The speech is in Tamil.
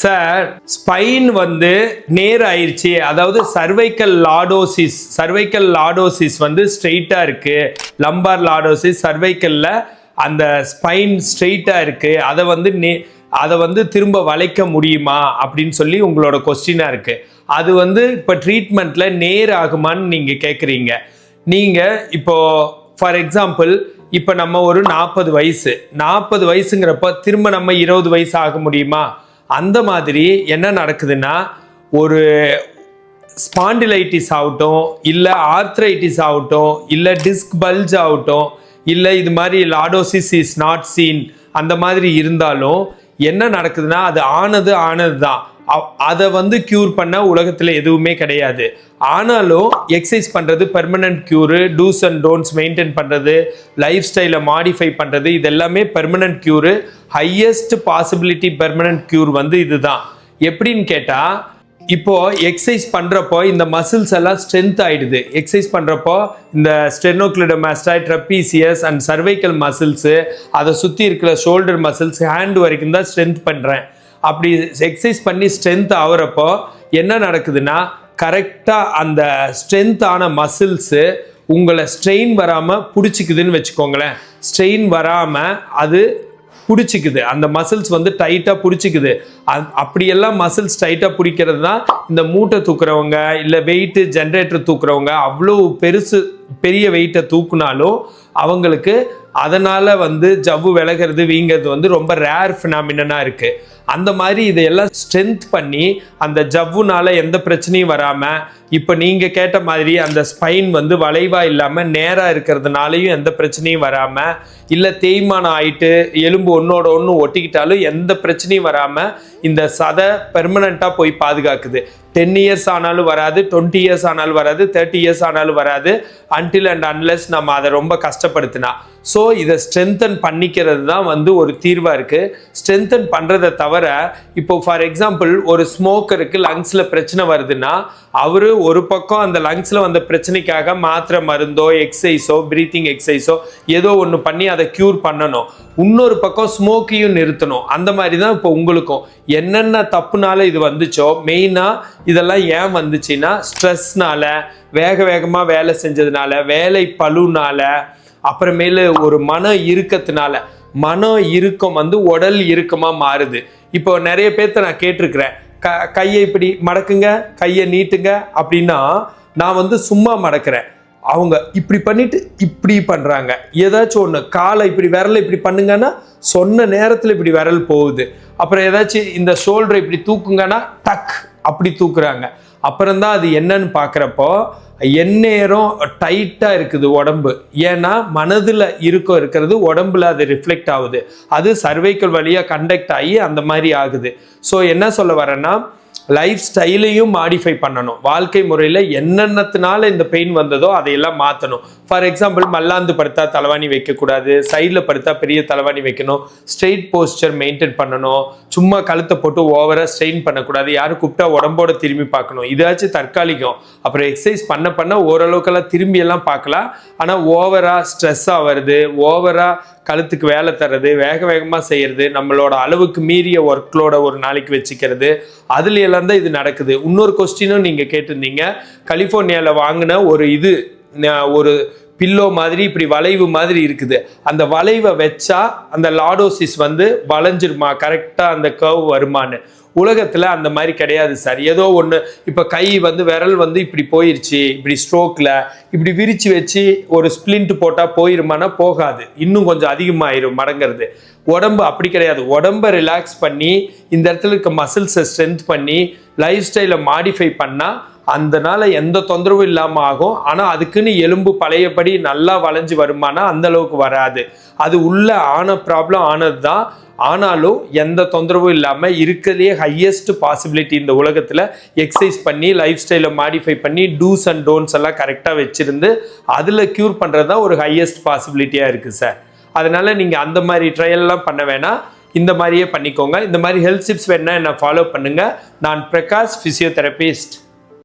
சார் ஸ்பைன் வந்து நேர் ஆயிடுச்சு அதாவது சர்வைக்கல் லாடோசிஸ் சர்வைக்கல் லாடோசிஸ் வந்து ஸ்ட்ரெயிட்டாக இருக்குது லம்பார் லாடோசிஸ் சர்வைக்கல்ல அந்த ஸ்பைன் ஸ்ட்ரெயிட்டாக இருக்குது அதை வந்து நே அதை வந்து திரும்ப வளைக்க முடியுமா அப்படின்னு சொல்லி உங்களோட கொஸ்டினாக இருக்குது அது வந்து இப்போ ட்ரீட்மெண்ட்டில் நேர் ஆகுமான்னு நீங்கள் கேட்குறீங்க நீங்கள் இப்போது ஃபார் எக்ஸாம்பிள் இப்போ நம்ம ஒரு நாற்பது வயசு. நாற்பது வயசுங்கிறப்ப திரும்ப நம்ம இருபது வயசு ஆக முடியுமா? அந்த மாதிரி என்ன நடக்குதுன்னா ஒரு ஸ்பாண்டிலைட்டிஸ் ஆகட்டும் இல்லை ஆர்த்ரைட்டிஸ் ஆகட்டும் இல்லை டிஸ்க் பல்ஜ் ஆகட்டும் இல்லை இது மாதிரி லாடோசிஸ் இஸ் நாட் சீன் அந்த மாதிரி இருந்தாலும் என்ன நடக்குதுன்னா அது ஆனது ஆனது தான் அதை வந்து க்யூர் பண்ண உலகத்தில் எதுவுமே கிடையாது. ஆனாலும் எக்ஸசைஸ் பண்ணுறது permanent cure do's and don'ts maintain பண்ணுறது லைஃப் ஸ்டைலை மாடிஃபை பண்ணுறது இது எல்லாமே permanent cure highest possibility permanent cure வந்து இதுதான். எப்படின்னு கேட்டால் இப்போ எக்ஸசைஸ் பண்ணுறப்போ இந்த மசில்ஸ் எல்லாம் ஸ்ட்ரென்த் ஆகிடுது எக்ஸசைஸ் பண்ணுறப்போ இந்த sternocleidomastoid trapezius and cervical muscles அதை சுற்றி இருக்கிற ஷோல்டர் மசில்ஸ் ஹேண்ட் வரைக்கும் தான் ஸ்ட்ரென்த் பண்ணுறேன் அப்படி எக்ஸசைஸ் பண்ணி ஸ்ட்ரென்த் ஆகுறப்போ என்ன நடக்குதுன்னா கரெக்டாக அந்த ஸ்ட்ரென்த்தான மசில்ஸு உங்களை ஸ்ட்ரெயின் வராமல் பிடிச்சிக்குதுன்னு வச்சுக்கோங்களேன். ஸ்ட்ரெயின் வராமல் அது பிடிச்சிக்குது. அந்த மசில்ஸ் வந்து டைட்டாக பிடிச்சிக்குது. அ- அப்படியெல்லாம் மசில்ஸ் டைட்டாக பிடிக்கிறது தான் இந்த மூட்டை தூக்குறவங்க இல்லை வெயிட்டு ஜென்ரேட்டர் தூக்குறவங்க அவ்வளோ பெருசு பெரிய வெயிட்டை தூக்குனாலும் அவங்களுக்கு அதனால் வந்து ஜவ்வு விலகிறது வீங்கிறது வந்து ரொம்ப ரேர் ஃபினாமினாக இருக்குது அந்த மாதிரி இதையெல்லாம் ஸ்ட்ரென்த் பண்ணி அந்த ஜவ்வுனால எந்த பிரச்சனையும் வராமல் இப்போ நீங்கள் கேட்ட மாதிரி அந்த ஸ்பைன் வந்து வளைவாக இல்லாமல் நேராக இருக்கிறதுனாலையும் எந்த பிரச்சனையும் வராமல் இல்லை தேய்மானம் ஆயிட்டு எலும்பு ஒன்றோட ஒன்று ஒட்டிக்கிட்டாலும் எந்த பிரச்சனையும் வராமல் இந்த சதை பெர்மனண்ட்டாக போய் பாதுகாக்குது. டென் இயர்ஸ் ஆனாலும் வராது டுவெண்ட்டி இயர்ஸ் ஆனாலும் வராது தேர்ட்டி இயர்ஸ் ஆனாலும் வராது அன்டில் அண்ட் அன்லெஸ் நம்ம அதை ரொம்ப கஷ்டம் கஷ்டப்படுத்தினா. ஸோ இதை ஸ்ட்ரென்தன் பண்ணிக்கிறது தான் வந்து ஒரு தீர்வாக இருக்குது ஸ்ட்ரென்தன் பண்ணுறதை தவிர இப்போ ஃபார் எக்ஸாம்பிள் ஒரு ஸ்மோக்கருக்கு லங்ஸில் பிரச்சனை வருதுன்னா அவர் ஒரு பக்கம் அந்த லங்ஸில் வந்த பிரச்சனைக்காக மாத்திரை மருந்தோ எக்ஸசைஸோ ப்ரீத்திங் எக்ஸசைஸோ ஏதோ ஒன்று பண்ணி அதை க்யூர் பண்ணணும். இன்னொரு பக்கம் ஸ்மோக்கையும் நிறுத்தணும். அந்த மாதிரி தான் இப்போ உங்களுக்கும். என்னென்ன தப்புனால இது வந்துச்சோ மெயினாக இதெல்லாம் ஏன் வந்துச்சுன்னா ஸ்ட்ரெஸ்னால வேக வேகமாக வேலை செஞ்சதுனால வேலை பழுனால அப்புறமேலு ஒரு மன இறுக்கத்தினால மன இறுக்கம் வந்து உடல் இறுக்கமாக மாறுது. இப்போ நிறைய பேர்த்த நான் கேட்டிருக்கிறேன். க கையை இப்படி மடக்குங்க கையை நீட்டுங்க அப்படின்னா நான் வந்து சும்மா மடக்கிறேன். அவங்க இப்படி பண்ணிட்டு இப்படி பண்ணுறாங்க ஏதாச்சும் ஒன்று காலை இப்படி விரலை இப்படி பண்ணுங்கன்னா சொன்ன நேரத்தில் இப்படி விரல் போகுது. அப்புறம் ஏதாச்சும் இந்த ஷோல்டரை இப்படி தூக்குங்கன்னா டக் அப்படி தூக்குறாங்க. அப்புறம்தான் அது என்னன்னு பார்க்குறப்போ எந்நேரம் டைட்டாக இருக்குது உடம்பு. ஏன்னா மனதில் இருக்கம் இருக்கிறது உடம்புல அது ரிஃப்ளெக்ட் ஆகுது. அது சர்வைக்கல் வழியாக கண்டக்ட் ஆகி அந்த மாதிரி ஆகுது. ஸோ என்ன சொல்ல வரேன்னா லைஃப் ஸ்டைலையும் மாடிஃபை பண்ணணும். வாழ்க்கை முறையில் என்னென்னத்தினால இந்த பெயின் வந்ததோ அதையெல்லாம் மாற்றணும் ஃபார் எக்ஸாம்பிள் மல்லாந்து படுத்தா தலைவாணி வைக்கக்கூடாது. சைடில் படுத்தா பெரிய தலைவாணி வைக்கணும். ஸ்ட்ரெயிட் போஸ்டர் மெயின்டைன் பண்ணணும். சும்மா கழுத்தை போட்டு ஓவராக ஸ்ட்ரெயின் பண்ணக்கூடாது. யாரும் கூப்பிட்டா உடம்போட திரும்பி பார்க்கணும். இதாச்சும் தற்காலிகம். அப்புறம் எக்ஸசைஸ் பண்ண பண்ண ஓரளவுக்கெல்லாம் திரும்பி எல்லாம் பார்க்கலாம் ஆனால் ஓவராக ஸ்ட்ரெஸ்ஸாக வருது. ஓவராக கழுத்துக்கு வேலை தர்றது வேக வேகமாக செய்கிறது நம்மளோட அளவுக்கு மீறிய ஒர்க்லோட ஒரு நாளைக்கு வச்சுக்கிறது அதுல எல்லாம் தான் இது நடக்குது. இன்னொரு கொஸ்டினும் நீங்கள் கேட்டிருந்தீங்க. கலிஃபோர்னியாவில் வாங்கின ஒரு இது ஒரு பில்லோ மாதிரி இப்படி வளைவு மாதிரி இருக்குது. அந்த வளைவை வச்சா அந்த லாடோசிஸ் வந்து வளைஞ்சிருமா? கரெக்டாக அந்த கர்வ் வருமான்னு. உலகத்தில் அந்த மாதிரி கிடையாது சார் ஏதோ ஒன்று இப்போ கை வந்து விரல் வந்து இப்படி போயிருச்சு இப்படி ஸ்ட்ரோக்கில் இப்படி விரித்து வச்சு ஒரு ஸ்பிளிண்ட் போட்டால் போயிருமானா போகாது. இன்னும் கொஞ்சம் அதிகமாயிரும் மடங்கிறது. உடம்பு அப்படி கிடையாது. உடம்பை ரிலாக்ஸ் பண்ணி இந்த இடத்துல இருக்க மசில்ஸை ஸ்ட்ரென்த் பண்ணி லைஃப் ஸ்டைலை மாடிஃபை பண்ணால் அந்தனால எந்த தொந்தரவும் இல்லாமல் ஆகும். ஆனால் அதுக்குன்னு எலும்பு பழையபடி நல்லா வளைஞ்சு வருமானா அந்த அளவுக்கு வராது. அது உள்ள ஆன ப்ராப்ளம் ஆனது தான் ஆனாலும் எந்த தொந்தரவும் இல்லாமல் இருக்கிறதுலே ஹையஸ்ட் பாசிபிலிட்டி இந்த உலகத்தில் எக்ஸசைஸ் பண்ணி லைஃப் ஸ்டைலை மாடிஃபை பண்ணி டூஸ் அண்ட் டோன்ஸ் எல்லாம் கரெக்டாக வச்சுருந்து அதில் க்யூர் பண்ணுறது தான் ஒரு ஹையஸ்ட் பாசிபிலிட்டியாக இருக்குது சார் அதனால் நீங்கள் அந்த மாதிரி ட்ரையல்லாம் பண்ண வேணாம். இந்த மாதிரியே பண்ணிக்கோங்க. இந்த மாதிரி ஹெல்த் டிப்ஸ் வேணால் என்னை ஃபாலோ பண்ணுங்கள் நான் பிரகாஷ் ஃபிசியோதெரபிஸ்ட்